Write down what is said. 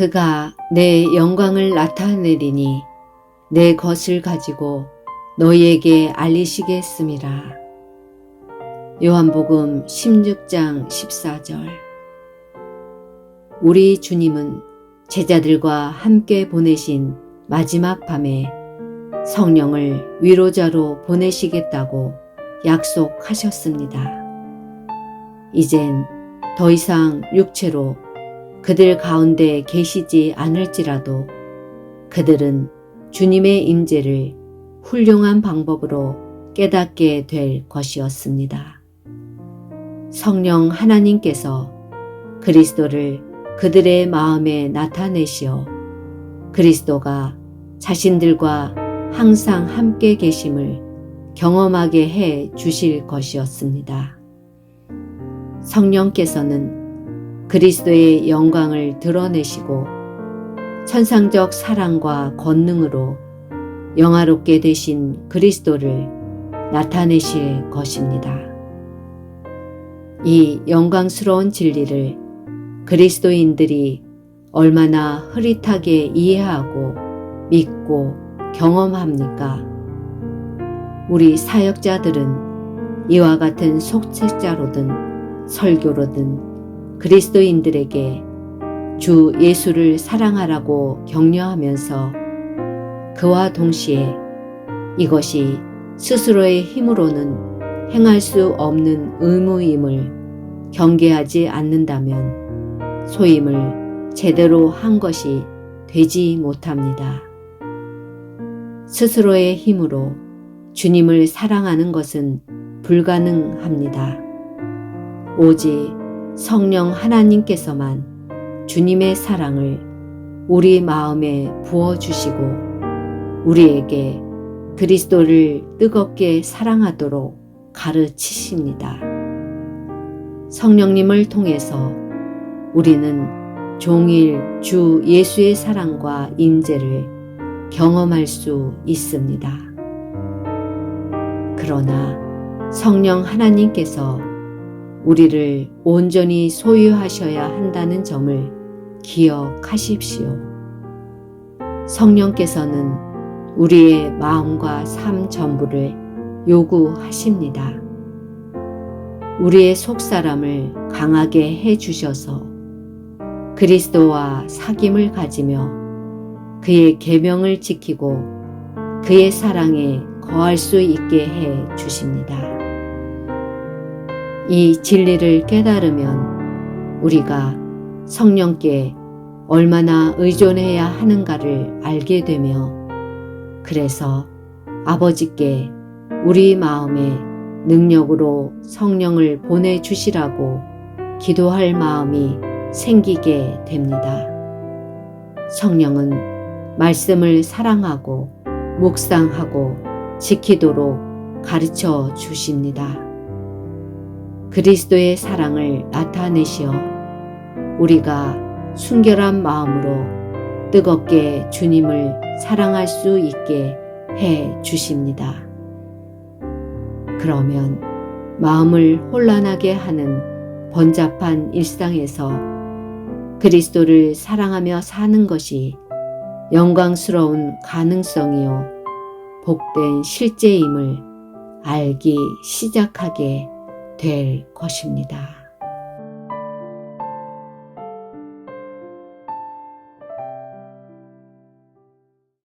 그가 내 영광을 나타내리니 내 것을 가지고 너희에게 알리시겠음이라. 요한복음 16장 14절 우리 주님은 제자들과 함께 보내신 마지막 밤에 성령을 위로자로 보내시겠다고 약속하셨습니다. 이젠 더 이상 육체로 그들 가운데 계시지 않을지라도 그들은 주님의 임재를 훌륭한 방법으로 깨닫게 될 것이었습니다. 성령 하나님께서 그리스도를 그들의 마음에 나타내시어 그리스도가 자신들과 항상 함께 계심을 경험하게 해 주실 것이었습니다. 성령께서는 그리스도의 영광을 드러내시고 천상적 사랑과 권능으로 영화롭게 되신 그리스도를 나타내실 것입니다. 이 영광스러운 진리를 그리스도인들이 얼마나 흐릿하게 이해하고 믿고 경험합니까? 우리 사역자들은 이와 같은 속책자로든 설교로든 그리스도인들에게 주 예수를 사랑하라고 격려하면서 그와 동시에 이것이 스스로의 힘으로는 행할 수 없는 의무임을 경계하지 않는다면 소임을 제대로 한 것이 되지 못합니다. 스스로의 힘으로 주님을 사랑하는 것은 불가능합니다. 오직 성령 하나님께서만 주님의 사랑을 우리 마음에 부어주시고 우리에게 그리스도를 뜨겁게 사랑하도록 가르치십니다. 성령님을 통해서 우리는 종일 주 예수의 사랑과 임재를 경험할 수 있습니다. 그러나 성령 하나님께서 우리를 온전히 소유하셔야 한다는 점을 기억하십시오. 성령께서는 우리의 마음과 삶 전부를 요구하십니다. 우리의 속사람을 강하게 해 주셔서 그리스도와 사귐을 가지며 그의 계명을 지키고 그의 사랑에 거할 수 있게 해 주십니다. 이 진리를 깨달으면 우리가 성령께 얼마나 의존해야 하는가를 알게 되며 그래서 아버지께 우리 마음에 능력으로 성령을 보내주시라고 기도할 마음이 생기게 됩니다. 성령은 말씀을 사랑하고 묵상하고 지키도록 가르쳐 주십니다. 그리스도의 사랑을 나타내시어 우리가 순결한 마음으로 뜨겁게 주님을 사랑할 수 있게 해 주십니다. 그러면 마음을 혼란하게 하는 번잡한 일상에서 그리스도를 사랑하며 사는 것이 영광스러운 가능성이요. 복된 실제임을 알기 시작하게 될 것입니다.